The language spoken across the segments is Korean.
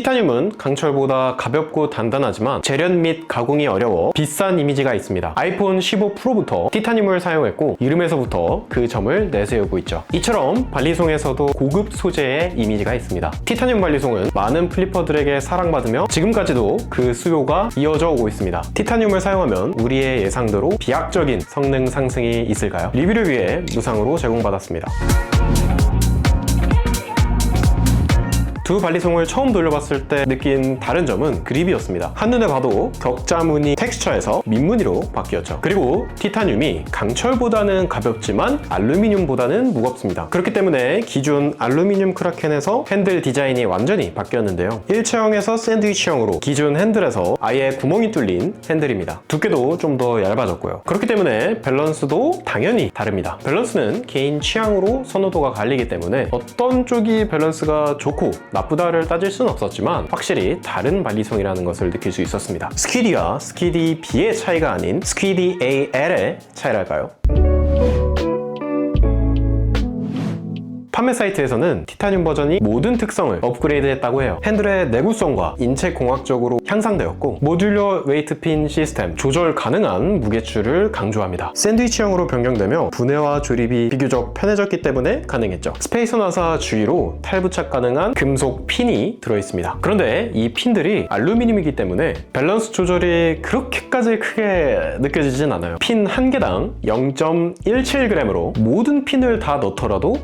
티타늄은 강철보다 가볍고 단단하지만 재련 및 가공이 어려워 비싼 이미지가 있습니다. 아이폰 15 프로부터 티타늄을 사용했고 이름에서부터 그 점을 내세우고 있죠. 이처럼 발리송에서도 고급 소재의 이미지가 있습니다. 티타늄 발리송은 많은 플리퍼들에게 사랑받으며 지금까지도 그 수요가 이어져 오고 있습니다. 티타늄을 사용하면 우리의 예상대로 비약적인 성능 상승이 있을까요? 리뷰를 위해 무상으로 제공받았습니다. 두 발리송을 처음 돌려봤을 때 느낀 다른 점은 그립이었습니다. 한눈에 봐도 격자무늬 텍스처에서 민무늬로 바뀌었죠. 그리고 티타늄이 강철보다는 가볍지만 알루미늄보다는 무겁습니다. 그렇기 때문에 기존 알루미늄 크라켄에서 핸들 디자인이 완전히 바뀌었는데요. 일체형에서 샌드위치형으로 기존 핸들에서 아예 구멍이 뚫린 핸들입니다. 두께도 좀 더 얇아졌고요. 그렇기 때문에 밸런스도 당연히 다릅니다. 밸런스는 개인 취향으로 선호도가 갈리기 때문에 어떤 쪽이 밸런스가 좋고 나 쁘다를 따질 수는 없었지만 확실히 다른 발리송이라는 것을 느낄 수 있었습니다. 스퀴디와 스퀴디 B의 차이가 아닌 스퀴디 AL의 차이랄까요? 판매 사이트에서는 티타늄 버전이 모든 특성을 업그레이드했다고 해요. 핸들의 내구성과 인체 공학적으로 향상되었고 모듈러 웨이트 핀 시스템 조절 가능한 무게추를 강조합니다. 샌드위치형으로 변경되며 분해와 조립이 비교적 편해졌기 때문에 가능했죠. 스페이서 나사 주위로 탈부착 가능한 금속 핀이 들어있습니다. 그런데 이 핀들이 알루미늄이기 때문에 밸런스 조절이 그렇게까지 크게 느껴지진 않아요. 핀 한 개당 0.17g으로 모든 핀을 다 넣더라도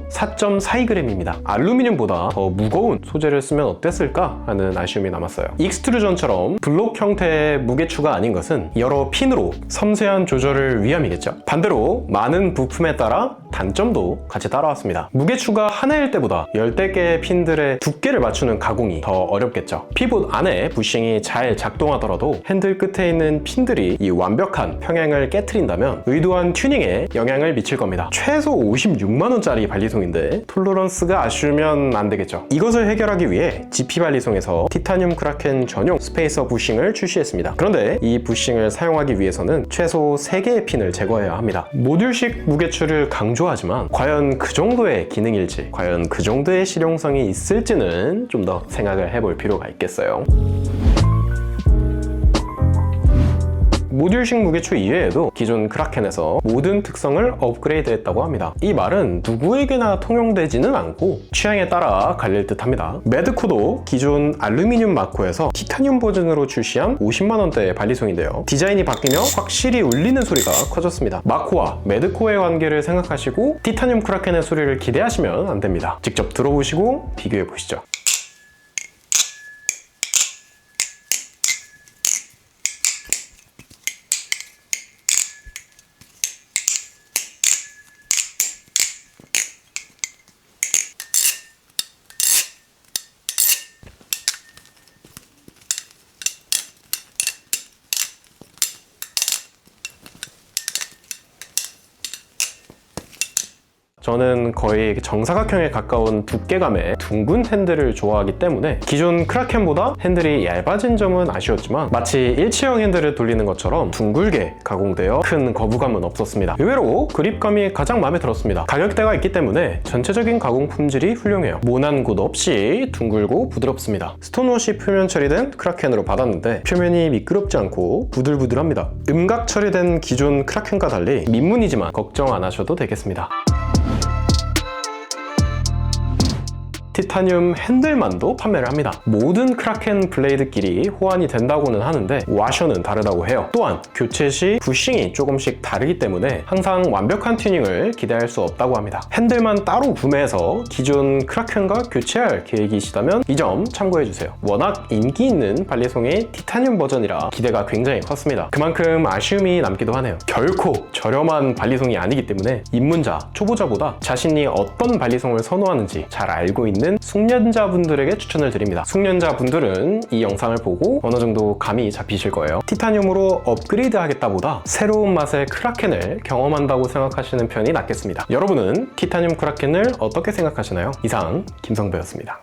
4.42g입니다. 알루미늄보다 더 무거운 소재를 쓰면 어땠을까 하는 아쉬움이 남았어요. 익스트루전처럼 블록 형태의 무게추가 아닌 것은 여러 핀으로 섬세한 조절을 위함이겠죠. 반대로 많은 부품에 따라 단점도 같이 따라왔습니다. 무게추가 하나일 때보다 열대 개의 핀들의 두께를 맞추는 가공이 더 어렵겠죠. 피봇 안에 부싱이 잘 작동하더라도 핸들 끝에 있는 핀들이 이 완벽한 평행을 깨트린다면 의도한 튜닝에 영향을 미칠 겁니다. 최소 56만원짜리 발리송인데 톨러런스가 아쉬우면 안 되겠죠. 이것을 해결하기 위해 GP 발리송에서 티타늄 크라켄 전용 스페이서 부싱을 출시했습니다. 그런데 이 부싱을 사용하기 위해서는 최소 3개의 핀을 제거해야 합니다. 모듈식 무게추를 강조하지만 과연 그 정도의 기능일지, 과연 그 정도의 실용성이 있을지는 좀 더 생각을 해볼 필요가 있겠어요. 모듈식 무게추 이외에도 기존 크라켄에서 모든 특성을 업그레이드했다고 합니다. 이 말은 누구에게나 통용되지는 않고 취향에 따라 갈릴 듯합니다. 매드코도 기존 알루미늄 마코에서 티타늄 버전으로 출시한 50만 원대의 발리송인데요. 디자인이 바뀌며 확실히 울리는 소리가 커졌습니다. 마코와 매드코의 관계를 생각하시고 티타늄 크라켄의 소리를 기대하시면 안 됩니다. 직접 들어보시고 비교해 보시죠. 저는 거의 정사각형에 가까운 두께감의 둥근 핸들을 좋아하기 때문에 기존 크라켄보다 핸들이 얇아진 점은 아쉬웠지만 마치 일체형 핸들을 돌리는 것처럼 둥글게 가공되어 큰 거부감은 없었습니다. 의외로 그립감이 가장 마음에 들었습니다. 가격대가 있기 때문에 전체적인 가공 품질이 훌륭해요. 모난 곳 없이 둥글고 부드럽습니다. 스톤워시 표면 처리된 크라켄으로 받았는데 표면이 미끄럽지 않고 부들부들합니다. 음각 처리된 기존 크라켄과 달리 민문이지만 걱정 안 하셔도 되겠습니다. 티타늄 핸들만도 판매를 합니다. 모든 크라켄 블레이드끼리 호환이 된다고는 하는데 와셔는 다르다고 해요. 또한 교체 시 부싱이 조금씩 다르기 때문에 항상 완벽한 튜닝을 기대할 수 없다고 합니다. 핸들만 따로 구매해서 기존 크라켄과 교체할 계획이시다면 이 점 참고해주세요. 워낙 인기 있는 발리송의 티타늄 버전이라 기대가 굉장히 컸습니다. 그만큼 아쉬움이 남기도 하네요. 결코 저렴한 발리송이 아니기 때문에 입문자, 초보자보다 자신이 어떤 발리송을 선호하는지 잘 알고 있는 숙련자분들에게 추천을 드립니다. 숙련자분들은 이 영상을 보고 어느 정도 감이 잡히실 거예요. 티타늄으로 업그레이드 하겠다보다 새로운 맛의 크라켄을 경험한다고 생각하시는 편이 낫겠습니다. 여러분은 티타늄 크라켄을 어떻게 생각하시나요? 이상 김성배였습니다.